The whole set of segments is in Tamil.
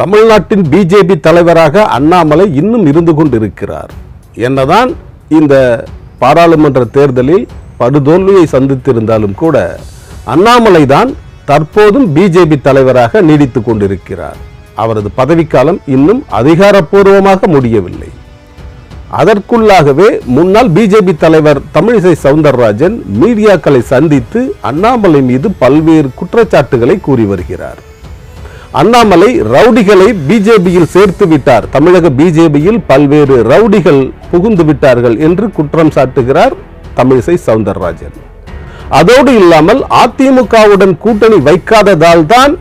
தமிழ்நாட்டின் பிஜேபி தலைவராக அண்ணாமலை இன்னும் இருந்து கொண்டிருக்கிறார். என்னதான் இந்த பாராளுமன்ற தேர்தலில் படுதோல்வியை சந்தித்திருந்தாலும் கூட அண்ணாமலை தான் தற்போதும் பிஜேபி தலைவராக நீடித்து கொண்டிருக்கிறார். அவரது பதவிக்காலம் இன்னும் அதிகாரப்பூர்வமாக முடியவில்லை. அதற்குள்ளாகவே முன்னாள் பிஜேபி தலைவர் தமிழிசை சவுந்தரராஜன் மீடியாக்களை சந்தித்து அண்ணாமலை மீது பல்வேறு குற்றச்சாட்டுகளை கூறி வருகிறார். அண்ணாமலை ரவுடிகளை பிஜேபியில் சேர்த்து விட்டார். தமிழக பிஜேபியில் பல்வேறு ரவுடிகள் புகுந்து விட்டார்கள் என்று குற்றம் சாட்டுகிறார் தமிழிசை சவுந்தரராஜன். அதோடு இல்லாமல் அதிமுகவுடன் கூட்டணி வைக்காததால் தான்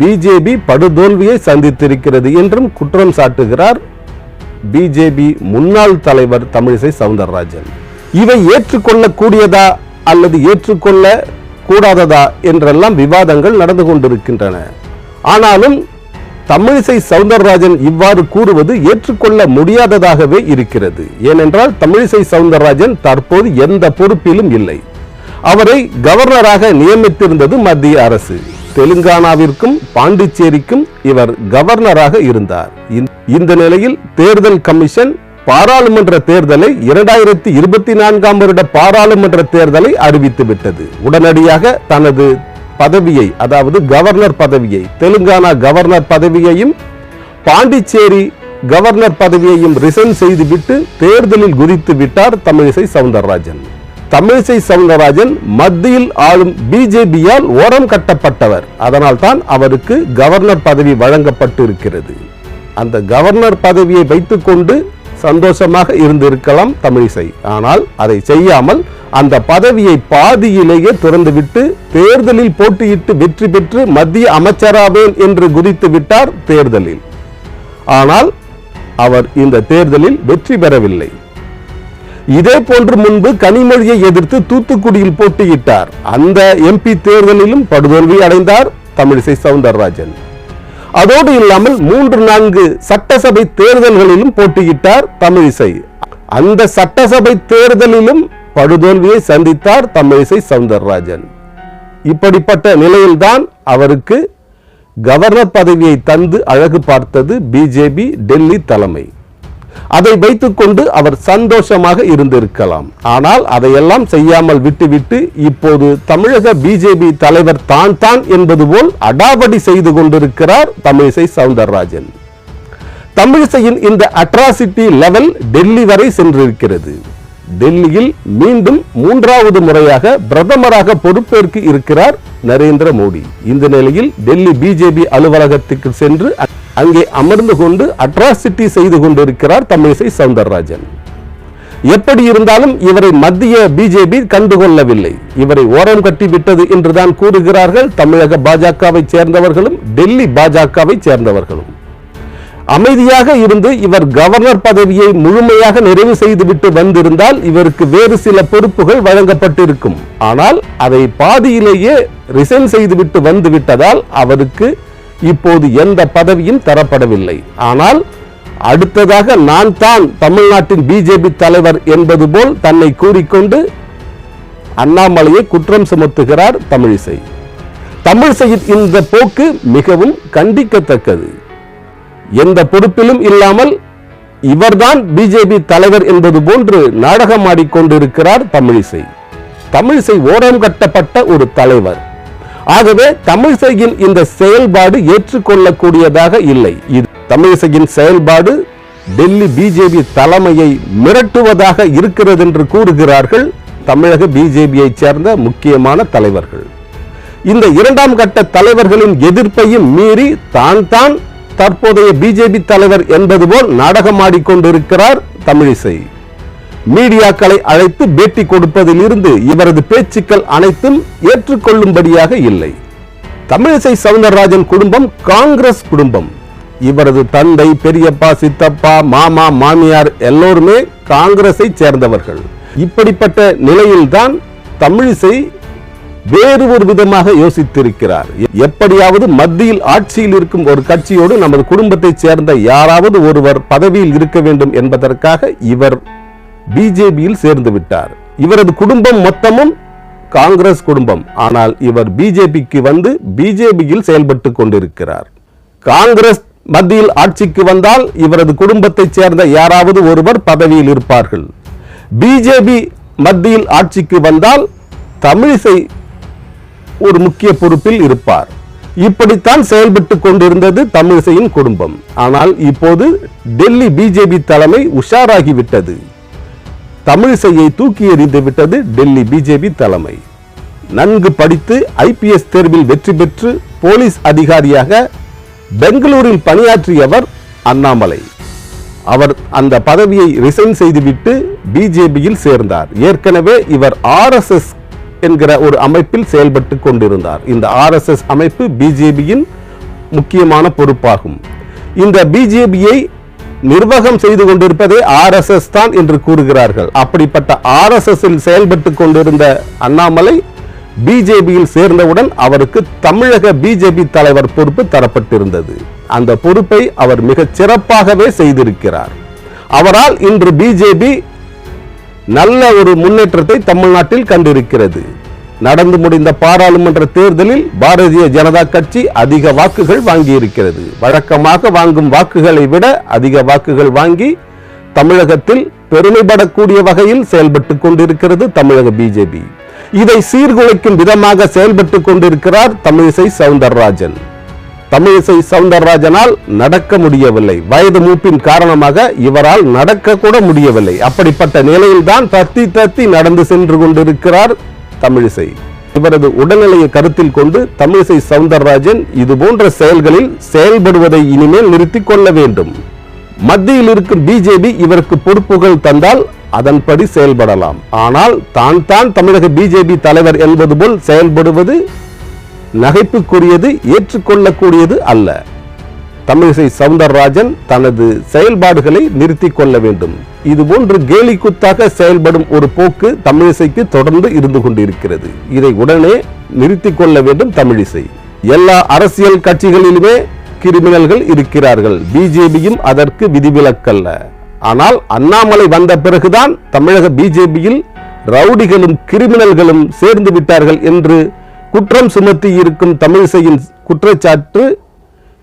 பிஜேபி படுதோல்வியை சந்தித்திருக்கிறது என்றும் குற்றம் சாட்டுகிறார் பிஜேபி முன்னாள் தலைவர் தமிழிசை சவுந்தரராஜன். இவை ஏற்றுக்கொள்ளக்கூடியதா அல்லது ஏற்றுக்கொள்ள கூடாததா என்றெல்லாம் விவாதங்கள் நடந்து கொண்டிருக்கின்றன. ஆனாலும் தமிழிசை சவுந்தரராஜன் இவ்வாறு கூறுவது ஏற்றுக்கொள்ள முடியாததாகவே இருக்கிறது. ஏனென்றால் தமிழிசை சவுந்தரராஜன் தற்போது எந்த பொறுப்பிலும் இல்லை. அவரை கவர்னராக நியமித்திருந்தது மத்திய அரசு. தெலுங்கானாவிற்கும் பாண்டிச்சேரிக்கும் இவர் கவர்னராக இருந்தார். இந்த- இந்த நிலையில் தேர்தல் கமிஷன் பாராளுமன்ற தேர்தலை இரண்டாயிரத்தி இருபத்தி நான்காம் வருட பாராளுமன்ற தேர்தலை அறிவித்துவிட்டது. உடனடியாக தனது பதவியை அதாவது கவர்னர் பதவியை தெலுங்கானா கவர்னர் பதவியையும் பாண்டிச்சேரி கவர்னர் பதவியையும் ரிசைன் செய்துவிட்டு தேர்தலில் குதித்து விட்டார் தமிழிசை சவுந்தரராஜன். தமிழிசை சவுந்தரராஜன் மத்தியில் ஆளும் பிஜேபியால் ஓரம் கட்டப்பட்டவர். அதனால் தான் அவருக்கு கவர்னர் பதவி வழங்கப்பட்டு இருக்கிறது அந்த கவர்னர் பதவியை வைத்துக்கொண்டு சந்தோஷமாக இருந்திருக்கலாம் தமிழிசை. ஆனால் அதை செய்யாமல் அந்த பதவியை பாதியிலேயே திறந்துவிட்டு தேர்தலில் போட்டியிட்டு வெற்றி பெற்று மத்திய அமைச்சராவேன் என்று குதித்து விட்டார் தேர்தலில். ஆனால் அவர் இந்த தேர்தலில் வெற்றி பெறவில்லை. இதே போன்று முன்பு கனிமொழியை எதிர்த்து தூத்துக்குடியில் போட்டியிட்டார். அந்த எம்பி தேர்தலிலும் படுதோல்வி அடைந்தார் தமிழிசை சவுந்தரராஜன். அதோடு இல்லாமல் மூன்று நான்கு சட்டசபை தேர்தல்களிலும் போட்டியிட்டார் தமிழிசை. அந்த சட்டசபை தேர்தலிலும் படுதோல்வியை சந்தித்தார் தமிழிசை சவுந்தரராஜன். இப்படிப்பட்ட நிலையில்தான் அவருக்கு கவர்னர் பதவியை தந்து அழகு பார்த்தது பிஜேபி டெல்லி தலைமை. அதை வைத்துக்கொண்டு அவர் சந்தோஷமாக இருந்திருக்கலாம். ஆனால் அதையெல்லாம் செய்யாமல் விட்டுவிட்டு இப்போது தமிழக பிஜேபி தலைவர் தான் தான் என்பது போல் அடாவடி செய்து கொண்டிருக்கிறார் தமிழிசை சவுந்தரராஜன். தமிழிசையின் இந்த அட்ராசிட்டி லெவல் டெல்லி வரை சென்றிருக்கிறது. டெல்லியில் மீண்டும் மூன்றாவது முறையாக பிரதமராக பொறுப்பேற்க இருக்கிறார் நரேந்திர மோடி. இந்த நிலையில் டெல்லி பிஜேபி அலுவலகத்துக்கு சென்று அங்கே அமர்ந்து கொண்டு அட்ராசிட்டி செய்து கொண்டிருக்கிறார் தமிழிசை சவுந்தரராஜன். எப்படி இருந்தாலும் இவரை மத்திய பிஜேபி கண்டுகொள்ளவில்லை. இவரை ஓரம் கட்டி விட்டது என்றுதான் கூறுகிறார்கள் தமிழக பாஜகவை சேர்ந்தவர்களும் டெல்லி பாஜகவை சேர்ந்தவர்களும். அமைதியாக இருந்து இவர் கவர்னர் பதவியை முழுமையாக நிறைவு செய்துவிட்டு வந்திருந்தால் இவருக்கு வேறு சில பொறுப்புகள் வழங்கப்பட்டிருக்கும். ஆனால் அதை பாதியிலேயே ரிசைன் செய்துவிட்டு வந்து விட்டதால் அவருக்கு இப்போது எந்த பதவியும் தரப்படவில்லை. ஆனால் அடுத்ததாக நான் தான் தமிழ்நாட்டின் பிஜேபி தலைவர் என்பது போல் தன்னை கூறிக்கொண்டு அண்ணாமலையை குற்றம் சுமத்துகிறார் தமிழிசை. தமிழிசையின் இந்த போக்கு மிகவும் கண்டிக்கத்தக்கது. எந்த பொறுப்பிலும் இல்லாமல் இவர்தான் பிஜேபி தலைவர் என்பது போன்று நாடகம் ஆடிக்கொண்டிருக்கிறார் தமிழிசை. தமிழிசை ஓரம் கட்டப்பட்ட ஒரு தலைவர். ஆகவே தமிழிசையின் இந்த செயல்பாடு ஏற்றுக்கொள்ளக்கூடியதாக இல்லை. இது தமிழிசையின் செயல்பாடு டெல்லி பிஜேபி தலைமையை மிரட்டுவதாக இருக்கிறது என்று கூறுகிறார்கள் தமிழக பிஜேபியை சேர்ந்த முக்கியமான தலைவர்கள். இந்த இரண்டாம் கட்ட தலைவர்களின் எதிர்ப்பையும் மீறி தான் தான் தற்போதைய பிஜேபி தலைவர் என்பது போல் நாடகமாடிக்கொண்டிருக்கிறார் தமிழிசை. மீடியாக்களை அழைத்து பேட்டி கொடுப்பதில் இருந்து இவரது பேச்சுக்கள் அனைத்தும் ஏற்றுக்கொள்ளும்படியாக இல்லை. தமிழிசை சவுந்தரராஜன் குடும்பம் காங்கிரஸ் குடும்பம். இவரது தந்தை பெரியப்பா சித்தப்பா மாமா மாமியார் எல்லோருமே காங்கிரஸை சேர்ந்தவர்கள். இப்படிப்பட்ட நிலையில்தான் தமிழிசை வேறு ஒரு விதமாக யோசித்திருக்கிறார். எப்படியாவது மத்தியில் ஆட்சியில் இருக்கும் ஒரு கட்சியோடு நமது குடும்பத்தைச் சேர்ந்த யாராவது ஒருவர் பதவியில் இருக்க வேண்டும் என்பதற்காக இவர் பிஜேபியில் சேர்ந்து விட்டார். இவரது குடும்பம் மொத்தமும் காங்கிரஸ் குடும்பம். ஆனால் இவர் பிஜேபிக்கு வந்து பிஜேபியில் செயல்பட்டு கொண்டிருக்கிறார். காங்கிரஸ் மத்தியில் ஆட்சிக்கு வந்தால் இவரது குடும்பத்தைச் சேர்ந்த யாராவது ஒருவர் பதவியில் இருப்பார்கள். பிஜேபி மத்தியில் ஆட்சிக்கு வந்தால் தமிழிசை ஒரு முக்கிய பொறுப்பில் இருப்பார். இப்படித்தான் செயல்பட்டு கொண்டிருந்தது தமிழிசையின் குடும்பம். ஆனால் இப்போது டெல்லி பிஜேபி தலைமை உஷாராகிவிட்டது. தமிழிசையை தூக்கி எறிந்து விட்டது டெல்லி பிஜேபி தலைமை. நன்கு படித்து ஐபிஎஸ் தேர்வில் வெற்றி பெற்று போலீஸ் அதிகாரியாக பெங்களூரில் பணியாற்றியவர் அண்ணாமலை. அவர் அந்த பதவியை ரிசைன் செய்துவிட்டு பிஜேபியில் சேர்ந்தார். ஏற்கனவே இவர் ஆர்எஸ்எஸ் என்கிற ஒரு அமைப்பில் செயல்பட்டு கொண்டிருந்தார். இந்த ஆர்எஸ்எஸ் அமைப்பு பிஜேபியின் முக்கியமான பொறுப்பாகும். இந்த பிஜேபியை நிர்வாகம் செய்து கொண்டிருப்பதே ஆர்எஸ்எஸ் தான் என்று கூறுகிறார்கள். அப்படிப்பட்ட ஆர்எஸ்எஸ் செயல்பட்டு கொண்டிருந்த அண்ணாமலை பிஜேபியில் சேர்ந்தவுடன் அவருக்கு தமிழக பிஜேபி தலைவர் பொறுப்பு தரப்பட்டிருந்தது. அந்த பொறுப்பை அவர் மிகச் சிறப்பாகவே செய்திருக்கிறார். அவரால் இன்று பிஜேபி நல்ல ஒரு முன்னேற்றத்தை தமிழ்நாட்டில் கண்டிருக்கிறது. நடந்து முடிந்த பாராளுமன்ற தேர்தலில் பாரதிய ஜனதா கட்சி அதிக வாக்குகள் வாங்கியிருக்கிறது. வழக்கமாக வாங்கும் வாக்குகளை விட அதிக வாக்குகள் வாங்கி தமிழகத்தில் பெருமைப்படக்கூடிய வகையில் செயல்பட்டு கொண்டிருக்கிறது தமிழக பிஜேபி இதை சீர்குலைக்கும் விதமாக செயல்பட்டு கொண்டிருக்கிறார் தமிழிசை சவுந்தரராஜன். தமிழிசை சவுந்தரராஜனால் நடக்க முடியவில்லை. வயது மூப்பின் காரணமாக இவரால் நடக்க கூட முடியவில்லை. அப்படிப்பட்ட நிலையில்தான் தத்தி தத்தி நடந்து சென்று கொண்டிருக்கிறார் தமிழிசை. இவரது உடல்நிலையை கருத்தில் கொண்டு தமிழிசை சவுந்தரராஜன் இது போன்ற செயல்களில் செயல்படுவதை இனிமேல் நிறுத்திக் கொள்ள வேண்டும். மத்தியில் இருக்கும் பிஜேபி இவருக்கு பொறுப்புகள் தந்தால் அதன்படி செயல்படலாம். ஆனால் தான் தான் தமிழக பிஜேபி தலைவர் என்பது போல் செயல்படுவது நகைப்புக்குரியது ஏற்றுக்கொள்ளக்கூடியது அல்ல. தமிழிசை சவுந்தரராஜன் தனது செயல்பாடுகளை நிறுத்தி கொள்ள வேண்டும். இதுபோன்று கேலி குத்தாக செயல்படும் ஒரு போக்கு தமிழிசைக்கு தொடர்ந்து இருந்து கொண்டிருக்கிறது. இதை உடனே நிறுத்தி கொள்ள வேண்டும் தமிழிசை. எல்லா அரசியல் கட்சிகளிலுமே கிரிமினல்கள் இருக்கிறார்கள். பிஜேபியும் அதற்கு விதிவிலக்கல்ல. ஆனால் அண்ணாமலை வந்த பிறகுதான் தமிழக பிஜேபியில் ரவுடிகளும் கிரிமினல்களும் சேர்ந்து விட்டார்கள் என்று குற்றம் சுமத்தி இருக்கும் தமிழிசையின் குற்றச்சாட்டு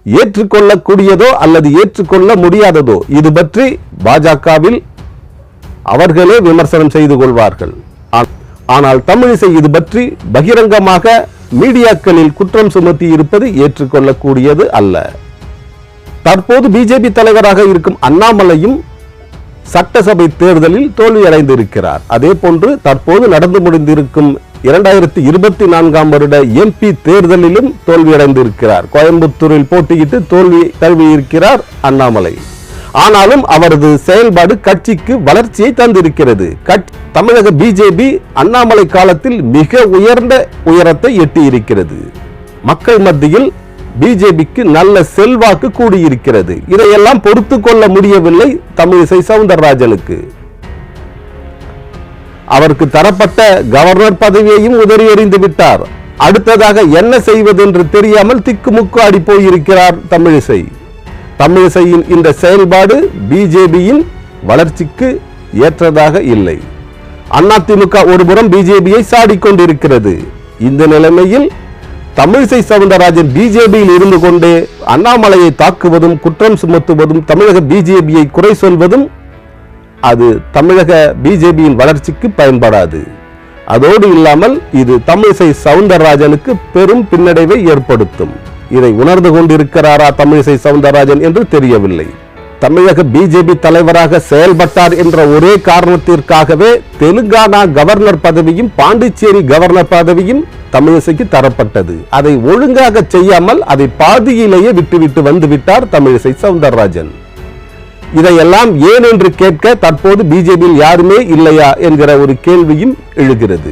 ஏற்றுக்கொள்ளக்கூடியதோ அல்லது ஏற்றுக்கொள்ள முடியாததோ இது பற்றி பாஜகவில் அவர்களே விமர்சனம் செய்து கொள்வார்கள். ஆ- ஆனால் தமிழிசை இது பற்றி பகிரங்கமாக மீடியாக்களில் குற்றம் சுமத்தி இருப்பது ஏற்றுக்கொள்ளக்கூடியது அல்ல. தற்போது பிஜேபி தலைவராக இருக்கும் அண்ணாமலையும் சட்டசபை தேர்தலில் தோல்வியடைந்திருக்கிறார். அதே போன்று தற்போது நடந்து முடிந்திருக்கும் இரண்டாயிரத்தி இருபத்தி நான்காம் வருட எம்பி தேர்தலிலும் தோல்வியடைந்திருக்கிறார். கோயம்புத்தூரில் போட்டியிட்டு தோல்வி தழுவியிருக்கிறார் அண்ணாமலை. ஆனாலும் அவரது செயல்பாடு கட்சிக்கு வளர்ச்சியை தந்திருக்கிறது. கட்- தமிழக பிஜேபி அண்ணாமலை காலத்தில் மிக உயர்ந்த உயரத்தை எட்டியிருக்கிறது. மக்கள் மத்தியில் பிஜேபிக்கு நல்ல செல்வாக்கு கூடியிருக்கிறது. இதையெல்லாம் பொறுத்து கொள்ள முடியவில்லை தமிழிசை சவுந்தரராஜனுக்கு. அவருக்கு தரப்பட்ட கவர்னர் பதவியையும் உதறி எறிந்து விட்டார். அடுத்ததாக என்ன செய்வது என்று தெரியாமல் திக்குமுக்கு ஆடி போயிருக்கிறார் தமிழிசை. தமிழிசையின் இந்த செயல்பாடு பிஜேபியின் வளர்ச்சிக்கு ஏற்றதாக இல்லை. அதிமுக ஒருபுறம் பிஜேபியை சாடிக்கொண்டிருக்கிறது. இந்த நிலைமையில் தமிழிசை சவுந்தரராஜன் பிஜேபியில் இருந்து கொண்டே அண்ணாமலையை தாக்குவதும் குற்றம் சுமத்துவதும் தமிழக பிஜேபியை குறை சொல்வதும் அது தமிழக பிஜேபியின் வளர்ச்சிக்கு பயன்படாது. அதோடு இல்லாமல் இது தமிழிசை சவுந்தரராஜனுக்கு பெரும் பின்னடைவை ஏற்படுத்தும். இதை உணர்ந்து கொண்டிருக்கிறாரா தமிழிசை சவுந்தரராஜன் என்று தெரியவில்லை. தமிழக பிஜேபி தலைவராக செயல்பட்டார் என்ற ஒரே காரணத்திற்காகவே தெலுங்கானா கவர்னர் பதவியும் பாண்டிச்சேரி கவர்னர் பதவியும் தமிழிசைக்கு தரப்பட்டது. அதை ஒழுங்காக செய்யாமல் அதை பாதியிலேயே விட்டுவிட்டு வந்துவிட்டார் தமிழிசை சவுந்தரராஜன். இதையெல்லாம் ஏன் என்று கேட்க தற்போது பிஜேபியில் யாருமே இல்லையா என்கிற ஒரு கேள்வியும் எழுகிறது.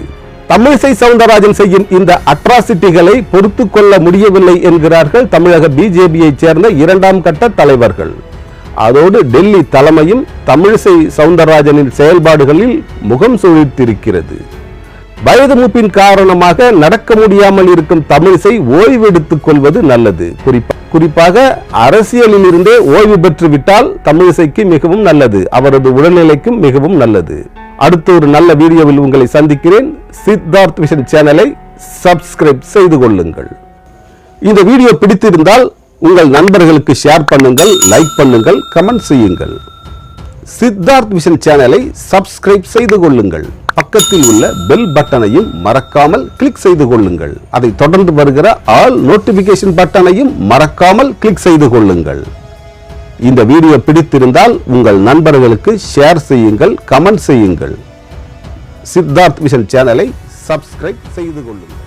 தமிழிசை சவுந்தரராஜன் செய்யும் இந்த அட்ராசிட்டிகளை பொறுத்து கொள்ள முடியவில்லை என்கிறார்கள் தமிழக பிஜேபியை சேர்ந்த இரண்டாம் கட்ட தலைவர்கள். அதோடு டெல்லி தலைமையும் தமிழிசை சவுந்தரராஜனின் செயல்பாடுகளில் முகம் சுழித்திருக்கிறது. வயது மூப்பின் காரணமாக நடக்க முடியாமல் இருக்கும் தமிழிசை ஓய்வெடுத்துக் கொள்வது நல்லது. குறிப்பாக குறிப்பாக அரசியலில் இருந்தே ஓய்வு பெற்று விட்டால் தமிழிசைக்கு மிகவும் நல்லது அவரது உடல்நிலைக்கும் மிகவும் நல்லது. அடுத்த ஒரு நல்ல வீடியோவில் உங்களை சந்திக்கிறேன். சித்தார்த் விஷன் சேனலை சப்ஸ்கிரைப் செய்து கொள்ளுங்கள். இந்த வீடியோ பிடித்திருந்தால் உங்கள் நண்பர்களுக்கு ஷேர் பண்ணுங்கள் லைக் பண்ணுங்கள் கமெண்ட் செய்யுங்கள். சித்தார்த் விஷன் சேனலை சப்ஸ்கிரைப் செய்து கொள்ளுங்கள். பக்கத்தில் உள்ள பெல் பட்டனையும் மறக்காமல் கிளிக் செய்து கொள்ளுங்கள். அதை தொடர்ந்து வருகிற ஆல் நோட்டிபிகேஷன் பட்டனையும் மறக்காமல் கிளிக் செய்து கொள்ளுங்கள். இந்த வீடியோ பிடித்திருந்தால் உங்கள் நண்பர்களுக்கு ஷேர் செய்யுங்கள் கமெண்ட் செய்யுங்கள். சித்தார்த் விஷன் சேனலை சப்ஸ்கிரைப் செய்து கொள்ளுங்கள்.